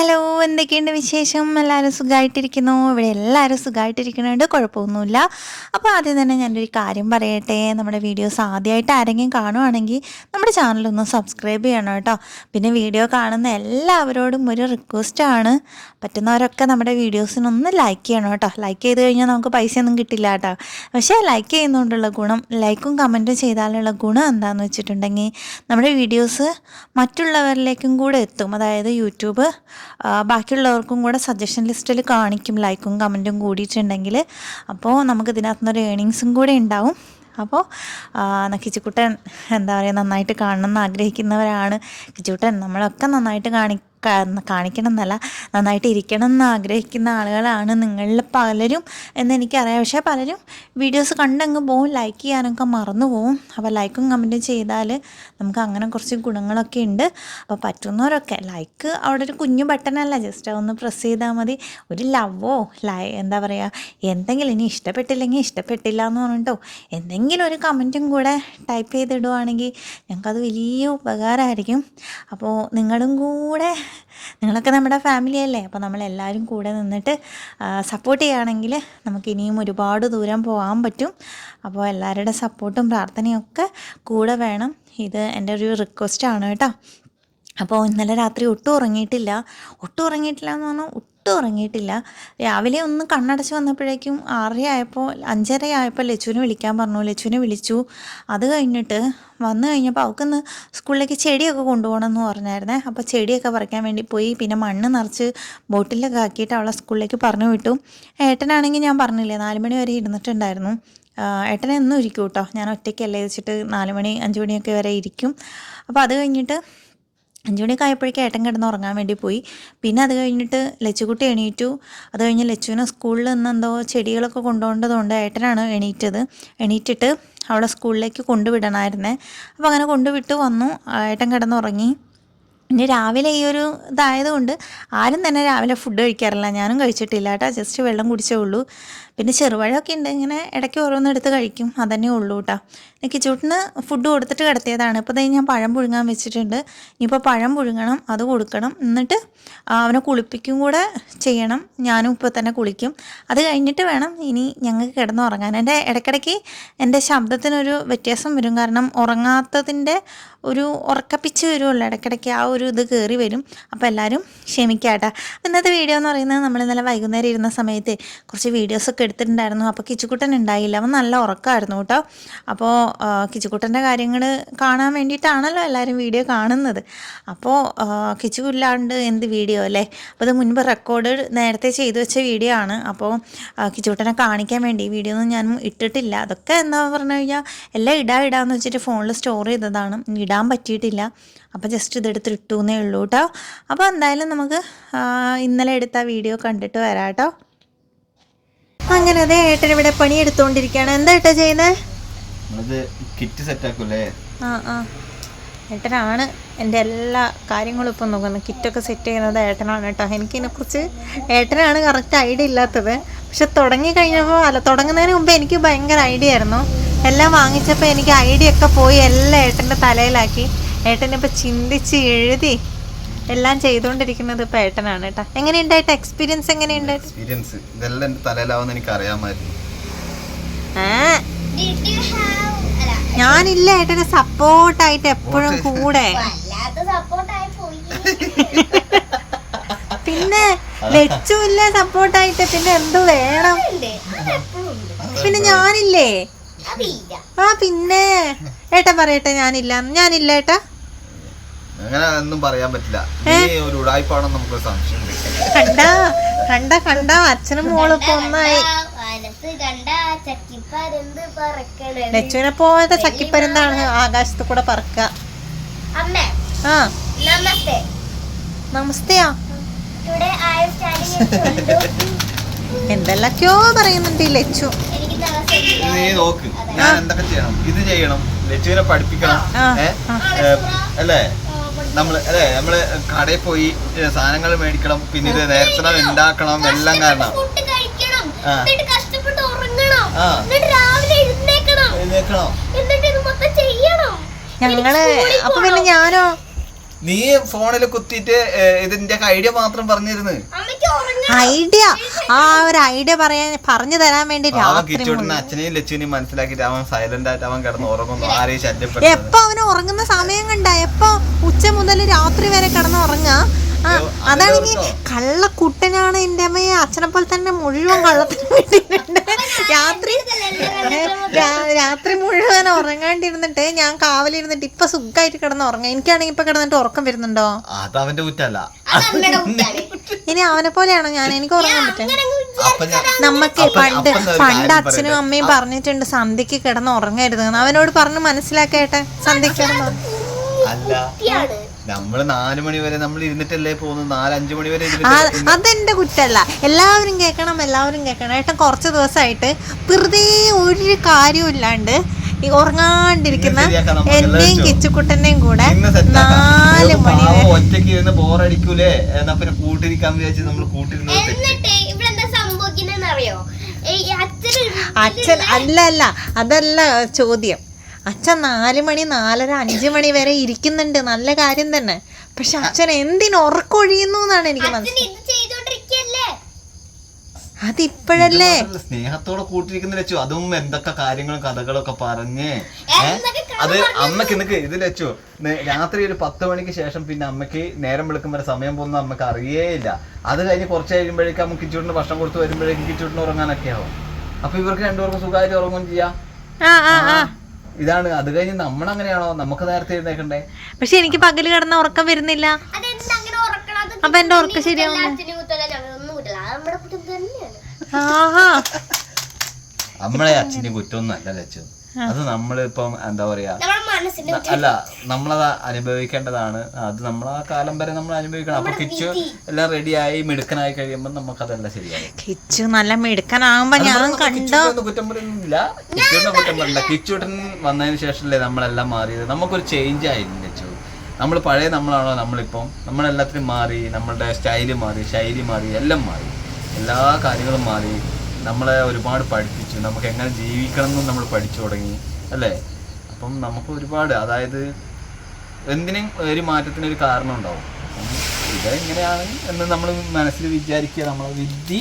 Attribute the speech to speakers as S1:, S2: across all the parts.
S1: Hello എന്തൊക്കെയുണ്ട് വിശേഷം? എല്ലാവരും സുഖമായിട്ടിരിക്കുന്നു ഇവിടെ എല്ലാവരും സുഖമായിട്ടിരിക്കുന്നുണ്ട് കുഴപ്പമൊന്നുമില്ല. അപ്പോൾ ആദ്യം തന്നെ ഞാനൊരു കാര്യം പറയട്ടെ. നമ്മുടെ വീഡിയോസ് ആദ്യമായിട്ട് ആരെങ്കിലും കാണുവാണെങ്കിൽ നമ്മുടെ ചാനലൊന്ന് സബ്സ്ക്രൈബ് ചെയ്യണം കേട്ടോ. പിന്നെ വീഡിയോ കാണുന്ന എല്ലാവരോടും ഒരു റിക്വസ്റ്റാണ് പറ്റുന്നവരൊക്കെ നമ്മുടെ വീഡിയോസിനൊന്ന് ലൈക്ക് ചെയ്യണം കേട്ടോ. ലൈക്ക് ചെയ്ത് കഴിഞ്ഞാൽ നമുക്ക് പൈസയൊന്നും കിട്ടില്ല കേട്ടോ. പക്ഷേ ലൈക്ക് ചെയ്യുന്നതുകൊണ്ടുള്ള ഗുണം ലൈക്കും കമന്റും ചെയ്താലുള്ള ഗുണം എന്താണെന്ന് വെച്ചിട്ടുണ്ടെങ്കിൽ നമ്മുടെ വീഡിയോസ് മറ്റുള്ളവരിലേക്കും കൂടെ എത്തും. അതായത് യൂട്യൂബ് ബാക്കിയുള്ളവർക്കും കൂടെ സജഷൻ ലിസ്റ്റിൽ കാണിക്കും ലൈക്കും കമന്റും കൂടിയിട്ടുണ്ടെങ്കിൽ. അപ്പോൾ നമുക്ക് ഇതിനകത്തുനിന്നൊരു ഏണിങ്സും കൂടെ ഉണ്ടാവും. അപ്പോൾ കിച്ചുക്കുട്ടൻ എന്താ പറയുക നന്നായിട്ട് കാണണം എന്ന് ആഗ്രഹിക്കുന്നവരാണ്. കിച്ചുക്കുട്ടൻ നമ്മളൊക്കെ നന്നായിട്ട് കാണി കാണിക്കണം എന്നല്ല നന്നായിട്ട് ഇരിക്കണം എന്ന് ആഗ്രഹിക്കുന്ന ആളുകളാണ് നിങ്ങളിൽ പലരും എന്ന് എനിക്കറിയാം പക്ഷേ പലരും വീഡിയോസ് കണ്ടങ്ങ് പോവും ലൈക്ക് ചെയ്യാനൊക്കെ മറന്നു പോവും. അപ്പോൾ ലൈക്കും കമന്റും ചെയ്താൽ നമുക്ക് അങ്ങനെ കുറച്ച് ഗുണങ്ങളൊക്കെ ഉണ്ട്. അപ്പോൾ പറ്റുന്നവരൊക്കെ ലൈക്ക് അവിടെ ഒരു കുഞ്ഞു ബട്ടണല്ല ജസ്റ്റ് ഒന്ന് പ്രസ് ചെയ്താൽ മതി. ഒരു ലവോ ലൈ എന്താ പറയുക എന്തെങ്കിലും ഇനി ഇഷ്ടപ്പെട്ടില്ലെങ്കിൽ ഇഷ്ടപ്പെട്ടില്ല എന്ന് പറഞ്ഞിട്ടോ എന്തെങ്കിലും ഒരു കമന്റും കൂടെ ടൈപ്പ് ചെയ്തിടുവാണെങ്കിൽ ഞങ്ങൾക്കത് വലിയ ഉപകാരമായിരിക്കും. അപ്പോൾ നിങ്ങളും കൂടെ നിങ്ങളൊക്കെ നമ്മുടെ ഫാമിലി അല്ലേ? അപ്പോൾ നമ്മളെല്ലാവരും കൂടെ നിന്നിട്ട് സപ്പോർട്ട് ചെയ്യുകയാണെങ്കിൽ നമുക്ക് ഇനിയും ഒരുപാട് ദൂരം പോകാൻ പറ്റും. അപ്പോൾ എല്ലാവരുടെ സപ്പോർട്ടും പ്രാർത്ഥനയും ഒക്കെ കൂടെ വേണം. ഇത് എന്റെ ഒരു റിക്വസ്റ്റാണ് കേട്ടോ. അപ്പോൾ ഇന്നലെ രാത്രി ഒട്ടും ഉറങ്ങിയിട്ടില്ല. ഒട്ടും ഉറങ്ങിയിട്ടില്ല എന്ന് പറഞ്ഞാൽ ഒട്ടും ഉറങ്ങിയിട്ടില്ല. രാവിലെ ഒന്ന് കണ്ണടച്ച് വന്നപ്പോഴേക്കും ആറര ആയപ്പോൾ അഞ്ചര ആയപ്പോൾ ലച്ചുവിനെ വിളിക്കാൻ പറഞ്ഞു. ലച്ചുവിനെ വിളിച്ചു. അത് കഴിഞ്ഞിട്ട് വന്നു കഴിഞ്ഞപ്പോൾ അവൾക്കൊന്ന് സ്കൂളിലേക്ക് ചെടിയൊക്കെ കൊണ്ടുപോകണം എന്ന് പറഞ്ഞായിരുന്നേ. അപ്പോൾ ചെടിയൊക്കെ പറിക്കാൻ വേണ്ടി പോയി. പിന്നെ മണ്ണ് നിറച്ച് ബോട്ടിലൊക്കെ ആക്കിയിട്ട് അവളെ സ്കൂളിലേക്ക് പറഞ്ഞു വിട്ടു. ഏട്ടനാണെങ്കിൽ ഞാൻ പറഞ്ഞില്ലേ നാല് മണി വരെ ഇരുന്നിട്ടുണ്ടായിരുന്നു. ഏട്ടനെ ഒന്നും ഇരിക്കും കേട്ടോ. ഞാൻ ഒറ്റയ്ക്കല്ലേ വെച്ചിട്ട് നാല് മണി അഞ്ച് മണിയൊക്കെ വരെ ഇരിക്കും. അപ്പോൾ അത് കഴിഞ്ഞിട്ട് അഞ്ച് മണിയൊക്കെ ഏട്ടൻ കിടന്ന് ഉറങ്ങാൻ വേണ്ടി പോയി. പിന്നെ അത് കഴിഞ്ഞിട്ട് ലച്ചുകുട്ടി എണീറ്റു. അത് കഴിഞ്ഞ് ലച്ചുവിനെ സ്കൂളിൽ നിന്ന് എന്തോ ചെടികളൊക്കെ കൊണ്ടുപോകേണ്ടതുകൊണ്ട് ഏട്ടനാണ് എണീറ്റത്. എണീറ്റിട്ട് അവളെ സ്കൂളിലേക്ക് കൊണ്ടുവിടണമായിരുന്നേ അപ്പോൾ അങ്ങനെ കൊണ്ടുവിട്ട് വന്നു. ഏട്ടൻ കിടന്നുറങ്ങി. പിന്നെ രാവിലെ ഈ ഒരു ഇതായതുകൊണ്ട് ആരും തന്നെ രാവിലെ ഫുഡ് കഴിക്കാറില്ല. ഞാനും കഴിച്ചിട്ടില്ല കേട്ടോ. ജസ്റ്റ് വെള്ളം കുടിച്ചേ ഉള്ളൂ. പിന്നെ ചെറുപഴമൊക്കെ ഉണ്ട് ഇങ്ങനെ ഇടയ്ക്ക് ഓരോന്ന് എടുത്ത് കഴിക്കും. അതന്നെ ഉള്ളൂ കേട്ടോ കിച്ചൂട്ടിന് ഫുഡ് കൊടുത്തിട്ട് കിടത്തിയതാണ്. ഇപ്പോൾ ദേ ഞാൻ പഴം പുഴുങ്ങാൻ വെച്ചിട്ടുണ്ട്. ഇനിയിപ്പോൾ പഴം പുഴുങ്ങണം അത് കൊടുക്കണം. എന്നിട്ട് അവനെ കുളിപ്പിക്കും കൂടെ ചെയ്യണം. ഞാനും ഇപ്പോൾ തന്നെ കുളിക്കും. അത് കഴിഞ്ഞിട്ട് വേണം ഇനി ഞങ്ങൾക്ക് കിടന്നുറങ്ങാൻ എന്റെ ഇടയ്ക്കിടയ്ക്ക് എന്റെ ശബ്ദത്തിനൊരു വ്യത്യാസം വരും. കാരണം ഉറങ്ങാത്തതിന്റെ ഒരു ഉറക്കപ്പിച്ച് വരുമല്ലോ ഇടയ്ക്കിടയ്ക്ക്. ആ ഒരു ഇത് കയറി വരും. അപ്പോൾ എല്ലാവരും ക്ഷമിക്കാട്ടോ ഇന്നത്തെ വീഡിയോ എന്ന് പറയുന്നത് നമ്മൾ ഇന്നലെ വൈകുന്നേരം ഇരുന്ന സമയത്ത് കുറച്ച് വീഡിയോസൊക്കെ എടുത്തിട്ടുണ്ടായിരുന്നു. അപ്പോൾ കിച്ചുകുട്ടൻ ഉണ്ടായില്ല. അവൻ നല്ല ഉറക്കമായിരുന്നു കേട്ടോ. അപ്പോൾ കിച്ചുക്കുട്ടന്റെ കാര്യങ്ങൾ കാണാൻ വേണ്ടിയിട്ടാണല്ലോ എല്ലാവരും വീഡിയോ കാണുന്നത്. അപ്പോൾ കിച്ചു ഇല്ലാണ്ട് എന്ത് വീഡിയോ അല്ലേ? അപ്പോൾ ഇത് മുൻപ് റെക്കോർഡ് നേരത്തെ ചെയ്തു വെച്ച വീഡിയോ ആണ്. അപ്പോൾ കിച്ചുകുട്ടനെ കാണിക്കാൻ വേണ്ടി വീഡിയോ ഒന്നും ഞാൻ ഇട്ടിട്ടില്ല. അതൊക്കെ എന്താ പറഞ്ഞു കഴിഞ്ഞാൽ എല്ലാം ഇടാ ഇടാന്ന് വെച്ചിട്ട് ഫോണിൽ സ്റ്റോർ ചെയ്തതാണ്. ഇടാൻ പറ്റിയിട്ടില്ല. അപ്പോൾ ജസ്റ്റ് ഇതെടുത്ത് ഇട്ടു എന്നേ ഉള്ളൂ കേട്ടോ. അപ്പോൾ എന്തായാലും നമുക്ക് ഇന്നലെ എടുത്ത വീഡിയോ കണ്ടിട്ട് വരാം കേട്ടോ. അങ്ങനെ അതെ ഏട്ടൻ ഇവിടെ പണി എടുത്തുകൊണ്ടിരിക്കുകയാണ് എന്താ ഏട്ടാ ചെയ്യുന്നത്
S2: കിറ്റ് സെറ്റ് ആക്കൂലേ?
S1: ആ ആ. ഏട്ടനാണ് എന്റെ എല്ലാ കാര്യങ്ങളും ഇപ്പം നോക്കുന്നത്. കിറ്റൊക്കെ സെറ്റ് ചെയ്യുന്നത് ഏട്ടനാണ് കേട്ടോ. എനിക്കിതിനെക്കുറിച്ച് ഏട്ടനാണ് കറക്റ്റ് ഐഡിയ ഇല്ലാത്തത്. പക്ഷെ തുടങ്ങി കഴിഞ്ഞപ്പോൾ അല്ല തുടങ്ങുന്നതിന് മുമ്പ് എനിക്ക് ഭയങ്കര ഐഡിയ ആയിരുന്നു. എല്ലാം വാങ്ങിച്ചപ്പോൾ എനിക്ക് ഐഡിയ ഒക്കെ പോയി എല്ലാം ഏട്ടന്റെ തലയിലാക്കി. ഏട്ടനിപ്പോൾ ചിന്തിച്ച് എഴുതി എല്ലാം ചെയ്തുകൊണ്ടിരിക്കുന്നത് പേട്ടനാണ് ഏട്ടനാണ് കേട്ടോ എങ്ങനെയുണ്ടായിട്ട് എക്സ്പീരിയൻസ് എങ്ങനെയുണ്ട്?
S2: എക്സ്പീരിയൻസ് ഇതെല്ലാം എന്റെ തലയിലാവുന്ന എനിക്ക് അറിയാമായിരുന്നു.
S1: ഞാനില്ല ഏട്ടന് സപ്പോർട്ടായിട്ട് എപ്പോഴും കൂടെ.
S3: വല്ലാത്ത സപ്പോർട്ടായി പോയി.
S1: പിന്നെ ലച്ചുമില്ല സപ്പോർട്ടായിട്ട് പിന്നെ എന്ത് വേണം? പിന്നെ ഞാനില്ലേ? ആ പിന്നെ. ഏട്ടൻ പറയട്ടെ ഞാനില്ല. ഞാനില്ല ഏട്ടാ.
S2: അങ്ങനെ ഒന്നും പറയാൻ പറ്റില്ല. ഒരു ഉടായ്പാണെന്ന് നമുക്ക് സംശയം
S1: കണ്ട കണ്ട കണ്ട അച്ഛനും മോളും ഇപ്പൊ ഒന്നായി. ലച്ചുവിനെ പോലത്തെ ചക്കിപ്പരുന്താണ് ആകാശത്ത് കൂടെ പറക്ക.
S3: അമ്മേ
S1: ആ.
S3: നമസ്തേ.
S1: നമസ്തേയാ. എന്തെല്ലാക്കെയോ പറയുന്നുണ്ട് ഈ ലച്ചു.
S2: നീ നോക്ക് ഞാൻ എന്തൊക്കെ ചെയ്യണം? ഇത് ചെയ്യണം. ലച്ചുവിനെ പഠിപ്പിക്കണം. അല്ലേ? നമ്മൾ അതെ നമ്മൾ കടയിൽ പോയി സാധനങ്ങൾ മേടിക്കണം പിന്നെ ഇത് നേരത്തെ ഉണ്ടാക്കണം എല്ലാം കാരണം ആ.
S3: എന്നിട്ട് കഷ്ടപ്പെട്ട് ഉറങ്ങണം
S2: ആ.
S3: എന്നിട്ട് രാവിലെ എഴുന്നേക്കണം. എഴുന്നേക്കണം.
S2: എഴുന്നേക്കണം. എഴുന്നേക്കണം
S3: എന്നിട്ട് ഇത് മൊത്തം ചെയ്യണം
S1: ഞങ്ങൾ അപ്പൊ പിന്നെ ഞാനോ
S2: നീ ഫോണിൽ കുത്തിയിട്ട് ഇതിന്റെ ഐഡിയ മാത്രം പറഞ്ഞിരുന്നു.
S4: ഐഡിയ. ആ ഒരു ഐഡിയ പറയാൻ പറഞ്ഞു തരാൻ വേണ്ടി
S2: കിച്ചോട്ടിന് അച്ഛനെയും ലച്ചുവിനെയും മനസ്സിലാക്കിട്ട് അവൻ സൈലന്റ് ആയിട്ട് അവൻ കിടന്ന് ഉറങ്ങുന്നു ആരെയും
S4: എപ്പോ അവന് ഉറങ്ങുന്ന സമയം കണ്ട? എപ്പൊ ഉച്ച മുതൽ രാത്രി വരെ കിടന്ന് ഉറങ്ങാ? അതാണെങ്കിൽ? കള്ളക്കുട്ടനാണ് എന്റെ അമ്മയെ അച്ഛനെ പോലെ തന്നെ മുഴുവൻ കള്ളത്തിന് വേണ്ടിയിട്ടുണ്ട് രാത്രി രാത്രി മുഴുവൻ ഉറങ്ങാണ്ടിരുന്നിട്ട് ഞാൻ കാവലിരുന്നിട്ട് ഇപ്പൊ സുഖമായിട്ട് കിടന്ന് ഉറങ്ങാം. എനിക്കാണെങ്കിൽ ഇപ്പൊ കിടന്നിട്ട് ഉറക്കം വരുന്നുണ്ടോ?
S2: അത് അവന്റെ കുറ്റല്ല.
S4: ഇനി അവനെ പോലെയാണോ ഞാൻ? എനിക്ക് ഉറങ്ങാൻ പറ്റും
S2: നമ്മക്ക്
S4: നമുക്ക് പണ്ട് പണ്ട് അച്ഛനും അമ്മയും പറഞ്ഞിട്ടുണ്ട് സന്ധ്യക്ക് കിടന്ന് ഉറങ്ങരുത് അവനോട് പറഞ്ഞ് മനസ്സിലാക്കേട്ടെ സന്ധ്യക്ക് കിടന്ന്
S2: അല്ല
S3: കുട്ടിയാണ്.
S2: നമ്മൾ നാല് മണി വരെ നമ്മൾ ഇരുന്നിട്ടല്ലേ പോകുന്നത്? നാല് അഞ്ചു മണി വരെ
S4: അതെന്റെ കുറ്റല്ല. എല്ലാവരും കേൾക്കണം എല്ലാവരും കേൾക്കണം. ഏട്ടൻ കുറച്ച് ദിവസമായിട്ട് വെറുതെ ഒരു കാര്യവും ഇല്ലാണ്ട് ഈ ഉറങ്ങാണ്ടിരിക്കുന്ന എന്റെയും കിച്ചുക്കുട്ടന്റെയും കൂടെ നാല് മണി വരെ.
S2: ഒറ്റയ്ക്ക് ഇരുന്ന് ബോറടിക്കൂലേ? എന്നാ പിന്നെ കൂട്ടിരിക്കാൻ വിചാരിച്ച് നമ്മൾ
S3: കൂട്ടിരുന്നു
S4: അച്ഛൻ അല്ല അല്ല അതല്ല ചോദ്യം. അച്ഛൻ നാല് മണി നാലര അഞ്ച് മണി വരെ ഇരിക്കുന്നുണ്ട്. നല്ല കാര്യം തന്നെ. പക്ഷെ അച്ഛൻ എന്തിനു ഉറക്കൊഴിയുന്നു എന്നാണ് എനിക്ക് മനസ്സിലായത് അതിപ്പോഴല്ലേ?
S2: സ്നേഹത്തോടെ കൂട്ടിരിക്കുന്ന ലച്ചു. അതും എന്തൊക്കെ കാര്യങ്ങളും കഥകളൊക്കെ ഒക്കെ പറഞ്ഞ് അത് അമ്മയ്ക്ക് നിനക്ക് ഇത് ലച്ചു. രാത്രി ഒരു പത്ത് മണിക്ക് ശേഷം പിന്നെ അമ്മയ്ക്ക് നേരം വിളിക്കും വരെ സമയം പോകുന്ന അമ്മയ്ക്ക് അറിയേയില്ല. അത് കഴിഞ്ഞ് കുറച്ച് കഴിയുമ്പോഴേക്കും അമ്മയ്ക്ക് കിച്ചൂട്ടിന് ഭക്ഷണം കൊടുത്ത് വരുമ്പോഴേക്കും കിച്ചൂട്ടിന് ഉറങ്ങാനൊക്കെ ആവും. അപ്പൊ ഇവർക്ക് രണ്ടുപേർക്കും സുഖമായിട്ട് ഉറങ്ങും ചെയ്യാം.
S4: ആ ആ. ആ.
S2: ഇതാണ്. അത് കഴിഞ്ഞ് നമ്മളങ്ങനെയാണോ? നമുക്ക് നേരത്തെ എഴുന്നേക്കണ്ടേ
S4: പക്ഷെ എനിക്ക് പകൽ കിടന്ന ഉറക്കം വരുന്നില്ല. അപ്പൊ എന്റെ ഉറക്കം ശരിയാവുന്നു? ആഹാ.
S2: നമ്മളെ അച്ഛന്റെ കുറ്റമൊന്നും അല്ല ലച്ചു. അത് നമ്മളിപ്പം എന്താ പറയാ? അല്ല നമ്മളത് അനുഭവിക്കേണ്ടതാണ്. അത് നമ്മൾ ആ കാലം വരെ നമ്മൾ അനുഭവിക്കണം. അപ്പൊ കിച്ചു എല്ലാം റെഡിയായി മിടുക്കനായി കഴിയുമ്പോൾ നമുക്കതെല്ലാം ശരിയായി
S4: കിച്ചു നല്ല മിടുക്കനാകുമ്പോ ഞാൻ കണ്ടോ.
S2: കുറ്റം പറയുന്നില്ല കിച്ചൂട്ടിനെ കുറ്റം പറയില്ല കിച്ചൂട്ടൻ വന്നതിന് ശേഷമല്ലേ നമ്മളെല്ലാം മാറിയത്? നമുക്കൊരു ചേഞ്ച് ആയിരുന്നു കിച്ചു. നമ്മൾ പഴയ നമ്മളാണോ നമ്മളിപ്പം? നമ്മളെല്ലാത്തിനും മാറി നമ്മളുടെ സ്റ്റൈൽ മാറി ശൈലി മാറി എല്ലാം മാറി. എല്ലാ കാര്യങ്ങളും മാറി. നമ്മളെ ഒരുപാട് പഠിപ്പിച്ചു. നമുക്ക് എങ്ങനെ ജീവിക്കണം എന്നും നമ്മൾ പഠിച്ചു തുടങ്ങി. അല്ലേ? അപ്പം നമുക്ക് ഒരുപാട് അതായത് എന്തിനും ഒരു മാറ്റത്തിന് ഒരു കാരണം ഉണ്ടാവും. ഇതെങ്ങനെയാണ് എന്ന് നമ്മൾ മനസ്സിൽ വിചാരിക്കുക. നമ്മൾ വിധി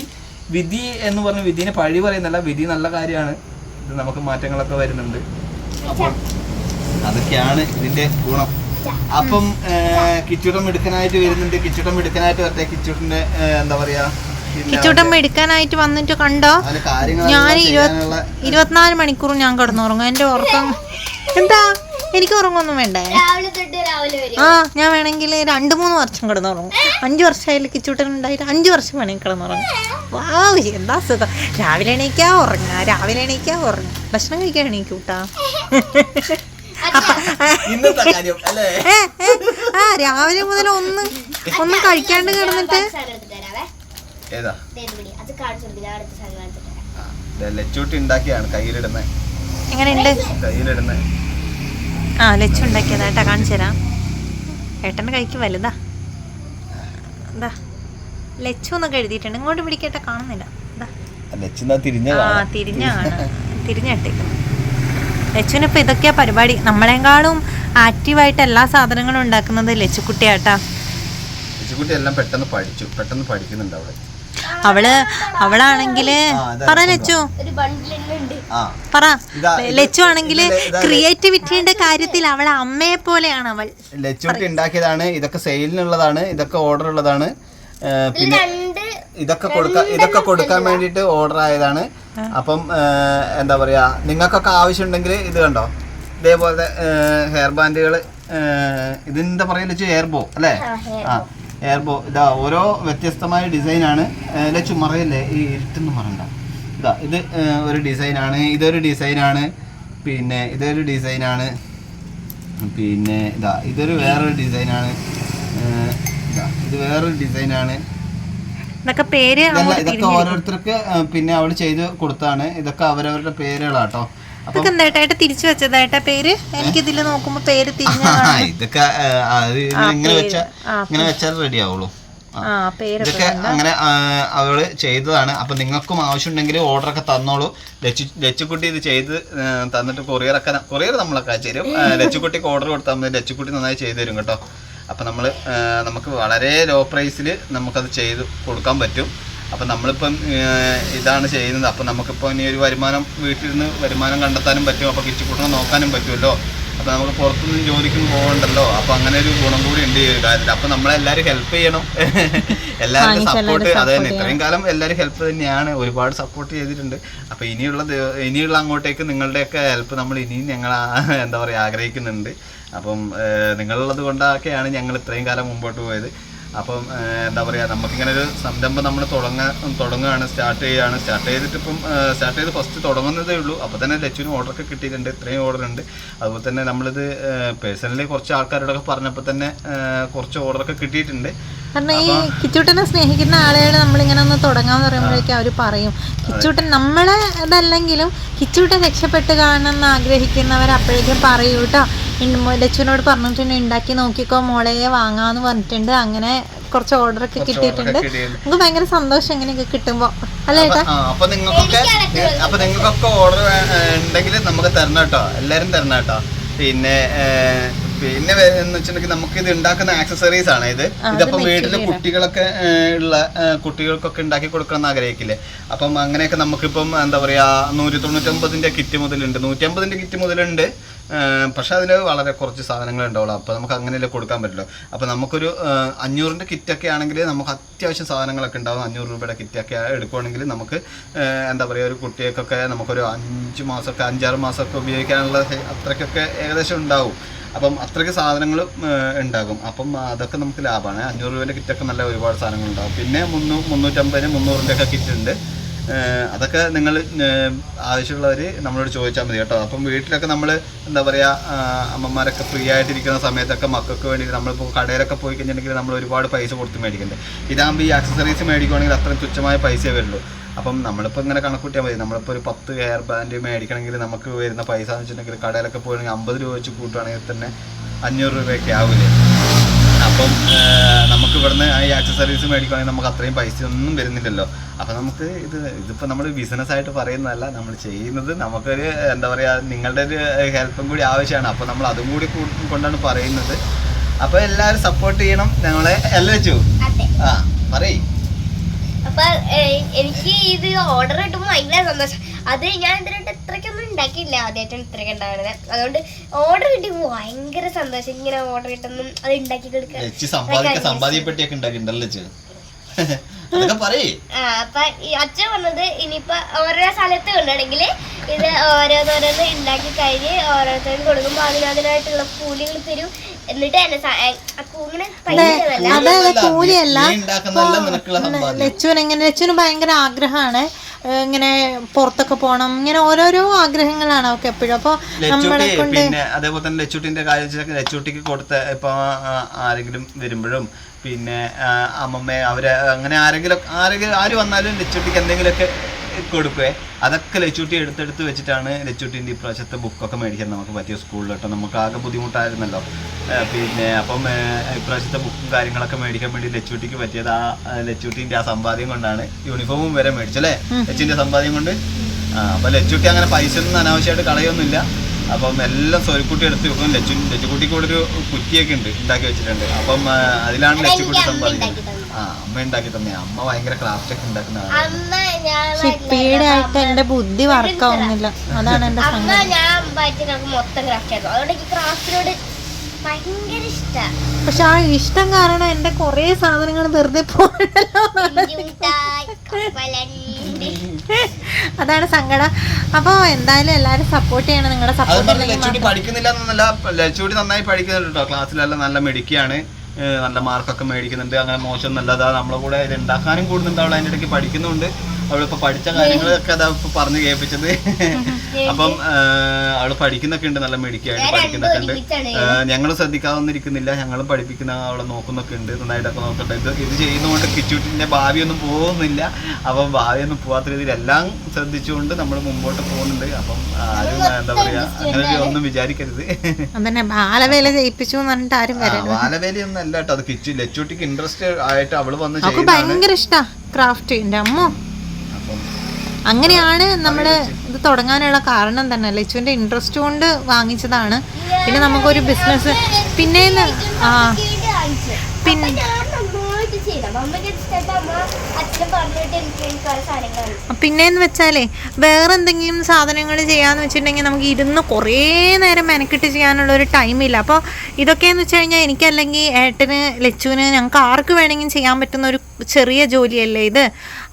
S2: വിധി എന്ന് പറഞ്ഞ വിധിനെ പഴി പറയുന്നല്ല വിധി നല്ല കാര്യമാണ്. ഇത് നമുക്ക് മാറ്റങ്ങളൊക്കെ വരുന്നുണ്ട്. അപ്പം അതൊക്കെയാണ് ഇതിന്റെ ഗുണം. അപ്പം കിച്ചുടം മിടുക്കനായിട്ട് വരുന്നുണ്ട്. കിച്ചുടം മിടുക്കനായിട്ട് വരട്ടെ. കിച്ചൂട്ടിന്റെ എന്താ പറയാ പിന്നെ
S4: എടുക്കാനായിട്ട് വന്നിട്ട് കണ്ടോ? ഞാൻ ഇരുപത്തിനാല് മണിക്കൂറും ഞാൻ കിടന്നുറങ്ങും. എന്റെ ഉറക്കം എന്താ? എനിക്ക് ഉറങ്ങൊന്നും വേണ്ടേ.
S3: രാവിലെ രാവിലെ വരെ.
S4: ആ ഞാൻ വേണമെങ്കിൽ രണ്ട് മൂന്ന് വർഷം കിടന്നുറങ്ങും. അഞ്ച് വർഷമായാലും കിച്ചൂട്ടൻ ഉണ്ടായിട്ട് അഞ്ച് വർഷം വേണമെങ്കിൽ കിടന്നുറങ്ങും. വാ എന്താ സുഖം. രാവിലെ എണീക്കാ ഉറങ്ങാ. രാവിലെ എണീക്കാ ഉറങ്ങ. ഭക്ഷണം കഴിക്കാൻ എണീക്കൂട്ടാ
S2: ഇന്നത്തെ കാര്യം അല്ലേ?
S4: ഏ, ഏ, ആ രാവിലെ മുതൽ ഒന്ന് ഒന്നും കഴിക്കാണ്ട് കിടന്നിട്ട്
S2: ഏതാ?
S3: അത് കാണിച്ചു
S2: ആ, ദേ ലച്ചൂട്ടി ഉണ്ടാക്കിയാണ് കയ്യിലിടുന്നത്
S4: എങ്ങനെയുണ്ട്?
S2: കയ്യിലിടുന്നത്
S4: ആ ലച്ചു ഉണ്ടാക്കിയതാ ഏട്ടാ കാണിച്ചു തരാം ഏട്ടന്റെ കൈക്ക് വലുതാ. എന്താ ലച്ചു എന്നൊക്കെ എഴുതിയിട്ടുണ്ട്. ഇങ്ങോട്ട് പിടിക്കട്ടെ കാണുന്നില്ല. തിരിഞ്ഞാണ്. തിരിഞ്ഞിട്ടേക്കുന്നത് ലച്ചുവിന് ഇപ്പൊ ഇതൊക്കെയാ പരിപാടി. നമ്മളെക്കാളും ആക്റ്റീവായിട്ട് എല്ലാ സാധനങ്ങളും ഉണ്ടാക്കുന്നത് ലച്ചുക്കുട്ടിയാട്ടാ.
S2: ലച്ചുക്കുട്ടി എല്ലാം പെട്ടെന്ന് പഠിച്ചു. പെട്ടെന്ന് പഠിക്കുന്നുണ്ട് അവിടെ. അവൾ അവളാണെങ്കിൽ
S4: പറ ലച്ചു
S3: ഒരു ബണ്ടിൽ തന്നെ
S2: ആ.
S4: പറ. ലച്ചു
S2: ആണെങ്കിൽ
S4: ക്രിയേറ്റിവിറ്റിയുടെ കാര്യത്തിൽ അവൾ അമ്മയെ പോലെയാണ് അവൾ.
S2: ലച്ചുട്ടി ഉണ്ടാക്കിയതാണ്. ഇതൊക്കെ സെയിലിനുള്ളതാണ്. ഇതൊക്കെ ഓർഡർ ഉള്ളതാണ്. പിന്നെ ഇതൊക്കെ കൊടുക്കാൻ ഇതൊക്കെ കൊടുക്കാൻ വേണ്ടിയിട്ട് ഓർഡർ ആയതാണ്. അപ്പം എന്താ പറയാ നിങ്ങൾക്കൊക്കെ ആവശ്യമുണ്ടെങ്കിൽ ഇത് കണ്ടോ? ഇതേപോലത്തെ ഹെയർ ബാൻഡുകൾ ഇതെന്താ പറയുക ലച്ചു? ഹെയർ ബോ അല്ലേ? ആ ഹെയർ ബോ ഇതാ ഓരോ വ്യത്യസ്തമായ ഡിസൈനാണ്. ലച്ചു മറയല്ലേ ഈ ഇരുട്ടെന്ന് പറയണ്ട. ഇതാ ഇത് ഒരു ഡിസൈനാണ്. ഇതൊരു ഡിസൈനാണ്. പിന്നെ ഇതൊരു ഡിസൈനാണ്. പിന്നെ ഇതാ ഇതൊരു വേറൊരു ഡിസൈനാണ്. ഇതാ ഇത് വേറൊരു ഡിസൈനാണ്.
S4: ഇതൊക്കെ പേര്
S2: ഇതൊക്കെ ഓരോരുത്തർക്ക് പിന്നെ അവൾ ചെയ്ത് കൊടുത്താണ്. ഇതൊക്കെ അവരവരുടെ പേരുകളാട്ടോ.
S4: ഇതൊക്കെ എന്തായിട്ടായിട്ട് തിരിച്ചു വെച്ചതായിട്ടാ പേര്? എനിക്കിതിൽ നോക്കുമ്പോ പേര് തിരിഞ്ഞ
S2: ഇതൊക്കെ ഇങ്ങനെ വെച്ചാൽ ഇങ്ങനെ വെച്ചാൽ റെഡി ആവുള്ളൂ. ഇതൊക്കെ അങ്ങനെ അവൾ ചെയ്തതാണ്. അപ്പൊ നിങ്ങൾക്കും ആവശ്യമുണ്ടെങ്കിൽ ഓർഡർ ഒക്കെ തന്നോളൂ. ലച്ചു ലച്ചുക്കുട്ടി ഇത് ചെയ്ത് തന്നിട്ട് കൊറിയർ ഒക്കെ കൊറിയർ നമ്മളൊക്കെ ചെയ്യും തരും. ലച്ചുക്കുട്ടിക്ക് ഓർഡർ കൊടുത്താൽ മതി. ലച്ചുക്കുട്ടി നന്നായി ചെയ്തു തരും കേട്ടോ. അപ്പൊ നമ്മൾ നമുക്ക് വളരെ ലോ പ്രൈസിൽ നമുക്കത് ചെയ്ത് കൊടുക്കാൻ പറ്റും. അപ്പം നമ്മളിപ്പം ഇതാണ് ചെയ്യുന്നത്. അപ്പം നമുക്കിപ്പോൾ ഇനി ഒരു വരുമാനം വീട്ടിൽ നിന്ന് വരുമാനം കണ്ടെത്താനും പറ്റും. അപ്പോൾ കിച്ചുകൂട്ടണം നോക്കാനും പറ്റുമല്ലോ. അപ്പോൾ നമുക്ക് പുറത്തുനിന്ന് ജോലിക്കും പോകണ്ടല്ലോ. അപ്പോൾ അങ്ങനെ ഒരു ഗുണം കൂടി ഉണ്ട് ഈ ഒരു കാര്യത്തിൽ. അപ്പോൾ നമ്മളെല്ലാവരും ഹെൽപ്പ് ചെയ്യണം. എല്ലാവരും സപ്പോർട്ട് അത് തന്നെ ഇത്രയും കാലം എല്ലാവരും ഹെൽപ്പ് തന്നെയാണ്. ഒരുപാട് സപ്പോർട്ട് ചെയ്തിട്ടുണ്ട്. അപ്പോൾ ഇനിയുള്ള ഇനിയുള്ള അങ്ങോട്ടേക്ക് നിങ്ങളുടെയൊക്കെ ഹെൽപ്പ് നമ്മൾ ഇനിയും ഞങ്ങൾ എന്താ പറയുക ആഗ്രഹിക്കുന്നുണ്ട്. അപ്പം നിങ്ങളുള്ളത് കൊണ്ടൊക്കെയാണ് ഞങ്ങൾ ഇത്രയും കാലം മുമ്പോട്ട് പോയത്. അപ്പം എന്താ പറയുക നമുക്കിങ്ങനെ ഒരു സംരംഭം നമ്മൾ തുടങ്ങ തുടങ്ങുകയാണ് സ്റ്റാർട്ട് ചെയ്യുകയാണ്. സ്റ്റാർട്ട് ചെയ്തിട്ട് ഇപ്പം സ്റ്റാർട്ട് ചെയ്ത് ഫസ്റ്റ് തുടങ്ങുന്നതേ ഉള്ളൂ. അപ്പോൾ തന്നെ ലച്ചുവിന് ഓർഡറൊക്കെ കിട്ടിയിട്ടുണ്ട്. ഇത്രയും ഓർഡർ ഉണ്ട്. അതുപോലെ തന്നെ നമ്മളിത് പേഴ്സണലി കുറച്ച് ആൾക്കാരോടൊക്കെ പറഞ്ഞപ്പോൾ തന്നെ കുറച്ച് ഓർഡറൊക്കെ കിട്ടിയിട്ടുണ്ട്.
S4: കാരണം ഈ കിച്ചൂട്ടനെ സ്നേഹിക്കുന്ന ആളുകൾ നമ്മളിങ്ങനെ ഒന്ന് തുടങ്ങാന്ന് പറയുമ്പോഴേക്കും അവർ പറയും കിച്ചൂട്ടൻ നമ്മളെ ഇതല്ലെങ്കിലും കിച്ചൂട്ടൻ രക്ഷപ്പെട്ട് കാണണമെന്ന് ആഗ്രഹിക്കുന്നവർ അപ്പോഴേക്കും പറയൂ കേട്ടോ. ലച്ചുവിനോട് പറഞ്ഞിട്ടുണ്ട് ഉണ്ടാക്കി നോക്കിക്കോ മോളെ വാങ്ങാന്ന് പറഞ്ഞിട്ടുണ്ട്. അങ്ങനെ കുറച്ച് ഓർഡറൊക്കെ കിട്ടിയിട്ടുണ്ട്.
S2: കിട്ടിയിട്ടുണ്ട്.
S4: നമുക്ക് ഭയങ്കര സന്തോഷം ഇങ്ങനെയൊക്കെ കിട്ടുമ്പോ. അല്ലേ
S2: അപ്പൊ നിങ്ങൾക്കൊക്കെ അപ്പൊ നിങ്ങൾക്കൊക്കെ ഓർഡർ ഉണ്ടെങ്കിൽ നമുക്ക് തരണം കേട്ടോ. എല്ലാരും തരണം കേട്ടോ. പിന്നെ പിന്നെ എന്ന് വെച്ചിട്ടുണ്ടെങ്കിൽ നമുക്ക് ഇത് ഉണ്ടാക്കുന്ന ആക്സസറീസ് ആണ് ഇത്. ഇതപ്പോ വീട്ടിൽ കുട്ടികളൊക്കെ ഉള്ള കുട്ടികൾക്കൊക്കെ ഉണ്ടാക്കി കൊടുക്കണം എന്ന് ആഗ്രഹിക്കില്ലേ? അപ്പം അങ്ങനെയൊക്കെ നമുക്കിപ്പം എന്താ പറയാ നൂറ്റി തൊണ്ണൂറ്റൊമ്പതിന്റെ കിറ്റ് മുതലുണ്ട്. നൂറ്റമ്പതിന്റെ കിറ്റ് മുതലുണ്ട്. പക്ഷെ അതിൽ വളരെ കുറച്ച് സാധനങ്ങൾ ഉണ്ടാവുള്ളൂ. അപ്പോൾ നമുക്ക് അങ്ങനെയല്ലേ കൊടുക്കാൻ പറ്റുള്ളൂ. അപ്പോൾ നമുക്കൊരു അഞ്ഞൂറിന്റെ കിറ്റൊക്കെ ആണെങ്കിൽ നമുക്ക് അത്യാവശ്യം സാധനങ്ങളൊക്കെ ഉണ്ടാവും. അഞ്ഞൂറ് രൂപയുടെ കിറ്റൊക്കെ എടുക്കുകയാണെങ്കിൽ നമുക്ക് എന്താ പറയുക ഒരു കുട്ടികൾക്കൊക്കെ നമുക്കൊരു അഞ്ച് മാസമൊക്കെ അഞ്ചാറ് മാസമൊക്കെ ഉപയോഗിക്കാനുള്ള അത്രയ്ക്കൊക്കെ ഏകദേശം ഉണ്ടാവും. അപ്പം അത്രയ്ക്ക് സാധനങ്ങൾ ഉണ്ടാകും. അപ്പം അതൊക്കെ നമുക്ക് ലാഭമാണ്. അഞ്ഞൂറ് രൂപേന്റെ കിറ്റൊക്കെ നല്ല ഒരുപാട് സാധനങ്ങൾ ഉണ്ടാകും പിന്നെ മുന്നൂ മുന്നൂറ്റമ്പതിന് മുന്നൂറിന്റെയൊക്കെ കിറ്റ് ഉണ്ട് അതൊക്കെ നിങ്ങൾ ആവശ്യമുള്ളവർ നമ്മളോട് ചോദിച്ചാൽ മതി കേട്ടോ. അപ്പം വീട്ടിലൊക്കെ നമ്മൾ എന്താ പറയുക അമ്മമാരൊക്കെ ഫ്രീ ആയിട്ടിരിക്കുന്ന സമയത്തൊക്കെ മക്കൾക്ക് വേണ്ടി നമ്മളിപ്പോൾ കടയിലൊക്കെ പോയി കഴിഞ്ഞിട്ടുണ്ടെങ്കിൽ നമ്മൾ ഒരുപാട് പൈസ കൊടുത്ത് മേടിക്കുന്നുണ്ട് ഇതാകുമ്പോൾ ഈ ആക്സസറീസ് മേടിക്കുവാണെങ്കിൽ അത്രയും തുച്ഛമായ പൈസയേ വരുള്ളൂ. അപ്പം നമ്മളിപ്പോൾ ഇങ്ങനെ കണക്കൂട്ടിയാൽ മതി. നമ്മളിപ്പോൾ ഒരു പത്ത് ഹെയർ ബാൻഡ് മേടിക്കണമെങ്കിൽ നമുക്ക് വരുന്ന പൈസ എന്ന് വെച്ചിട്ടുണ്ടെങ്കിൽ കടയിലൊക്കെ പോയിട്ടുണ്ടെങ്കിൽ അമ്പത് രൂപ വെച്ച് കൂട്ടുകയാണെങ്കിൽ തന്നെ അഞ്ഞൂറ് രൂപയൊക്കെ ആവില്ലേ അപ്പം നമുക്ക് ഇവിടുന്ന് ഈ ആക്സസറീസ് മേടിക്കുകയാണെങ്കിൽ നമുക്ക് അത്രയും പൈസ ഒന്നും വരുന്നില്ലല്ലോ. അപ്പം നമുക്ക് ഇത് ഇതിപ്പോൾ നമ്മൾ ബിസിനസ് ആയിട്ട് പറയുന്നതല്ല. നമ്മൾ ചെയ്യുന്നത് നമുക്കൊരു എന്താ പറയുക നിങ്ങളുടെ ഒരു ഹെൽപ്പും കൂടി ആവശ്യമാണ്. അപ്പോൾ നമ്മൾ അതും കൂടി കൊണ്ടാണ് പറയുന്നത്. അപ്പോൾ എല്ലാവരും സപ്പോർട്ട് ചെയ്യണം. ഞങ്ങളെ എല്ലാം വെച്ചു ആ പറയ്.
S3: അപ്പൊ എനിക്ക് ഇത് ഓർഡർ കിട്ടുമ്പോൾ ഭയങ്കര സന്തോഷം. അത് ഞാൻ ഇതിനായിട്ട് ഇത്രയ്ക്കൊന്നും ഉണ്ടാക്കിയില്ല. ആദ്യമായിട്ടാണ് ഇത്രയ്ക്ക് ഉണ്ടാവുന്നത് അതുകൊണ്ട് ഓർഡർ കിട്ടിയപ്പോൾ ഭയങ്കര സന്തോഷം. ഇങ്ങനെ ഓർഡർ കിട്ടുന്നു അത് ഉണ്ടാക്കി കൊടുക്കാൻ അപ്പൊ അച്ഛൻ പറഞ്ഞത് ഇനിയിപ്പൊ ഓരോ സ്ഥലത്ത് കൊണ്ടാണെങ്കിൽ ഇത് ഓരോന്നോരോന്ന് ഉണ്ടാക്കി കഴിഞ്ഞ് ഓരോരുത്തരും കൊടുക്കുമ്പോ അതിനതിനായിട്ടുള്ള കൂലികൾ തരും.
S4: കൂലിയല്ല.
S2: സമ്പാദ്യം.
S4: ലച്ചുവിന് ഭയങ്കര ആഗ്രഹമാണ്. ഇങ്ങനെ പുറത്തൊക്കെ പോണം. ഇങ്ങനെ ഓരോരോ ആഗ്രഹങ്ങളാണ് അവർക്ക് എപ്പോഴും. അപ്പൊ നമ്മളെ കൊണ്ട്
S2: പിന്നെ അതേപോലെ തന്നെ ലച്ചൂട്ടിന്റെ കാര്യം ലച്ചുട്ടിക്ക് കൊടുത്ത ഇപ്പൊ ആരെങ്കിലും വരുമ്പോഴും പിന്നെ അമ്മമ്മ അവർ അങ്ങനെ ആരെങ്കിലും ആരെങ്കിലും ആര് വന്നാലും ലച്ചൂട്ടിക്ക് എന്തെങ്കിലുമൊക്കെ കൊടുക്കുവേ. അതൊക്കെ ലച്ചൂട്ടി എടുത്തെടുത്ത് വെച്ചിട്ടാണ് ലച്ചൂട്ടിന്റെ ഇപ്രാവശ്യത്തെ ബുക്കൊക്കെ മേടിക്കാൻ നമുക്ക് പറ്റിയ സ്കൂളിൽ കേട്ടോ. നമുക്ക് ആകെ ബുദ്ധിമുട്ടായിരുന്നല്ലോ. പിന്നെ അപ്പം ഇപ്രാവശ്യത്തെ ബുക്കും കാര്യങ്ങളൊക്കെ മേടിക്കാൻ വേണ്ടി ലച്ചൂട്ടിക്ക് പറ്റിയത് ആ ലച്ചുട്ടിന്റെ ആ സമ്പാദ്യം കൊണ്ടാണ് യൂണിഫോമും വരെ മേടിച്ചല്ലേ ലച്ചിന്റെ സമ്പാദ്യം കൊണ്ട്? ആ അപ്പം ലച്ചുട്ടി അങ്ങനെ പൈസ ഒന്നും അനാവശ്യമായിട്ട് കളയൊന്നുമില്ല. അപ്പം എല്ലാം സ്വരുക്കുട്ടി എടുത്ത് വെക്കും. ലച്ചു ലച്ചുക്കുട്ടിക്ക് ഇവിടെ ഒരു കുറ്റിയൊക്കെ ഉണ്ട് ഉണ്ടാക്കി വെച്ചിട്ടുണ്ട്. അപ്പം അതിലാണ് ലച്ചുക്കുട്ടി സമ്പാദിക്കുന്നത്. അമ്മ ഉണ്ടാക്കി തന്നെ. അമ്മ ഭയങ്കര ക്രാഫ്റ്റ് ഒക്കെ ഉണ്ടാക്കുന്ന ആളാണ്.
S3: അമ്മ ഞാൻ
S4: സ്പീഡ് ആയിട്ട് എന്റെ ബുദ്ധി വർക്കാവുന്നില്ല. അതാണ് എന്റെ
S3: അമ്മ ഞാൻ മൊത്തം ക്രാഫ്റ്റ് ആയിരുന്നു. അതുകൊണ്ട് എനിക്ക് ക്രാഫ്റ്റിനോട് ഭയങ്കര ഇഷ്ടമാണ്
S4: പക്ഷെ ആ ഇഷ്ടം കാരണം എന്റെ കൊറേ സാധനങ്ങൾ വെറുതെ പോയല്ലോ. അതാണ് സങ്കടം. അപ്പൊ എന്തായാലും എല്ലാരും സപ്പോർട്ട് ചെയ്യണം. നിങ്ങളുടെ സപ്പോർട്ട്
S2: പഠിക്കുന്നില്ല എന്നല്ല ലച്ചുട്ടി നന്നായി പഠിക്കുന്നുണ്ട് കേട്ടോ. ക്ലാസ്സിലെല്ലാം നല്ല മിടുക്കിയാണ്. ഏഹ് നല്ല മാർക്കൊക്കെ മേടിക്കുന്നുണ്ട്. അങ്ങനെ മോശമൊന്നുമല്ല. അതാ നമ്മളെ കൂടെ ഇത് ഉണ്ടാക്കാനും കൂടുന്നുണ്ട് അവൾ അതിന്റെ ഇടയ്ക്ക് പഠിക്കുന്നുണ്ട്. അവളിപ്പോ പഠിച്ച കാര്യങ്ങളൊക്കെ അതാ ഇപ്പൊ പറഞ്ഞു കേൾപ്പിച്ചത്. അപ്പം അവൾ പഠിക്കുന്നൊക്കെ ഉണ്ട് നല്ല
S3: മെഡിക്കായിട്ട്
S2: പഠിക്കുന്നൊക്കെ ഉണ്ട്. ഞങ്ങൾ ശ്രദ്ധിക്കാതൊന്നിരിക്കുന്നില്ല ഞങ്ങളും പഠിപ്പിക്കുന്ന അവളെ നോക്കുന്നൊക്കെ ഉണ്ട് നന്നായിട്ടൊക്കെ നോക്കട്ടെ. ഇത് ഇത് ചെയ്യുന്നതുകൊണ്ട് ഭാവി ഭാവിയൊന്നും പോകുന്നില്ല. അപ്പം ഭാവിയൊന്നും പോവാത്ത രീതിയിൽ എല്ലാം ശ്രദ്ധിച്ചുകൊണ്ട് നമ്മൾ മുമ്പോട്ട് പോകുന്നുണ്ട്. അപ്പം ആരും എന്താ പറയാ അങ്ങനെ ഒന്നും വിചാരിക്കരുത്.
S4: ബാലവേല ചെയ്യിപ്പിച്ചു പറഞ്ഞിട്ട് ആരും വരരുത്.
S2: അല്ല കേട്ടോ. അത് കിച്ചു ലച്ചുട്ടിക്ക് ഇൻട്രസ്റ്റ് ആയിട്ട് അവൾ വന്ന്
S4: ഭയങ്കര ഇഷ്ടാ ക്രാഫ്റ്റ്. അമ്മോ. അങ്ങനെയാണ് നമ്മൾ ഇത് തുടങ്ങാനുള്ള കാരണം തന്നെ ലച്ചുവിന്റെ ഇൻട്രസ്റ്റ് കൊണ്ട് വാങ്ങിച്ചതാണ്. പിന്നെ നമുക്കൊരു ബിസിനസ് പിന്നെ ആ പിന്നെ- പിന്നെന്ന് വെച്ചാലേ വേറെ എന്തെങ്കിലും സാധനങ്ങൾ ചെയ്യാന്ന് വെച്ചിട്ടുണ്ടെങ്കിൽ നമുക്ക് ഇരുന്ന് കുറേ നേരം മെനക്കിട്ട് ചെയ്യാനുള്ള ഒരു ടൈമില്ല അപ്പോൾ ഇതൊക്കെയെന്ന് വെച്ച് കഴിഞ്ഞാൽ എനിക്കല്ലെങ്കിൽ ഏട്ടന് ലച്ചുവിന് ഞങ്ങൾക്ക് ആർക്ക് വേണമെങ്കിലും ചെയ്യാൻ പറ്റുന്ന ഒരു ചെറിയ ജോലിയല്ലേ ഇത്?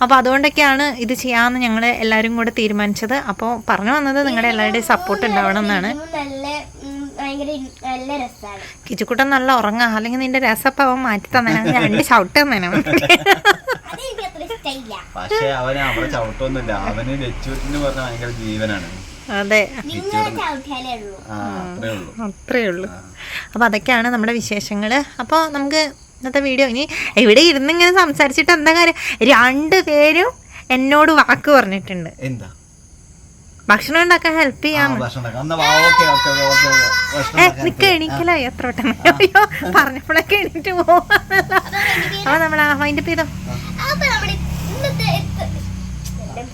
S4: അപ്പോൾ അതുകൊണ്ടൊക്കെയാണ് ഇത് ചെയ്യാമെന്ന് ഞങ്ങൾ എല്ലാവരും കൂടെ തീരുമാനിച്ചത്. അപ്പോൾ പറഞ്ഞു വന്നത് നിങ്ങളുടെ എല്ലാവരുടെയും സപ്പോർട്ട് ഉണ്ടാവണം എന്നാണ്.
S3: ഭയങ്കര നല്ല രസമാണ്
S4: കിച്ചുക്കുട്ടൻ നല്ല ഉറങ്ങാ. അല്ലെങ്കിൽ നിന്റെ രസപ്പവൻ മാറ്റി തന്നേനെ. രണ്ട് ചവിട്ട് തന്നേനെ.
S2: പക്ഷെ അവന് അവിടെ ചവിട്ടൊന്നുമില്ല. അവന് ലച്ചുവിന് പറഞ്ഞ ഭയങ്കര ജീവനാണ്.
S4: അതെ.
S2: അത്രേ ഉള്ളൂ.
S4: അപ്പൊ ഉള്ളൂ. അപ്പോൾ അതൊക്കെയാണ് നമ്മുടെ വിശേഷങ്ങൾ. അപ്പൊ നമുക്ക് ഇന്നത്തെ വീഡിയോ ഇനി എവിടെ ഇരുന്ന് ഇങ്ങനെ സംസാരിച്ചിട്ട് എന്താ കാര്യം? രണ്ട് പേരും എന്നോട് വാക്ക് പറഞ്ഞിട്ടുണ്ട്.
S2: എന്താ?
S4: ഭക്ഷണം ഉണ്ടാക്കാൻ ഹെൽപ്പ് ചെയ്യാം
S2: എണീക്കലായി
S4: നിക്ക
S2: help ചെയ്യാം.
S4: എണീക്കല എത്ര വട്ടം അയ്യോ പറഞ്ഞപ്പോഴൊക്കെ എണീറ്റ് പോവാന്നല്ലോ. നമ്മൾ പേരോ
S3: അപ്പൊ ഇന്നത്തെ എത്ത-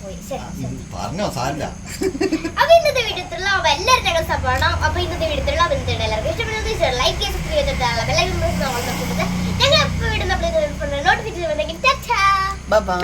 S3: പോയി. ശരി
S2: ഉം, പറഞ്ഞോ സാരില്ല.
S3: അപ്പൊ ഇന്നത്തെ വീഡിയോത്തിലുള്ള എല്ലാവരും ഞങ്ങൾ സപ്പോർട്ട് ചെയ്യണം അപ്പൊ ഇന്നത്തെ വീഡിയോത്തിലുള്ള എല്ലാവർക്കും ഇഷ്ടപ്പെടുന്നത് ലൈക്ക് ചെയ്ത് സബ്സ്ക്രൈബ് ചെയ്തിട്ടുള്ള ബെല്ലൈക്കൺ ഞങ്ങൾ എപ്പോൾ വീടുന്ന നോട്ടിഫിക്കേഷൻ
S2: ബൈ ബൈ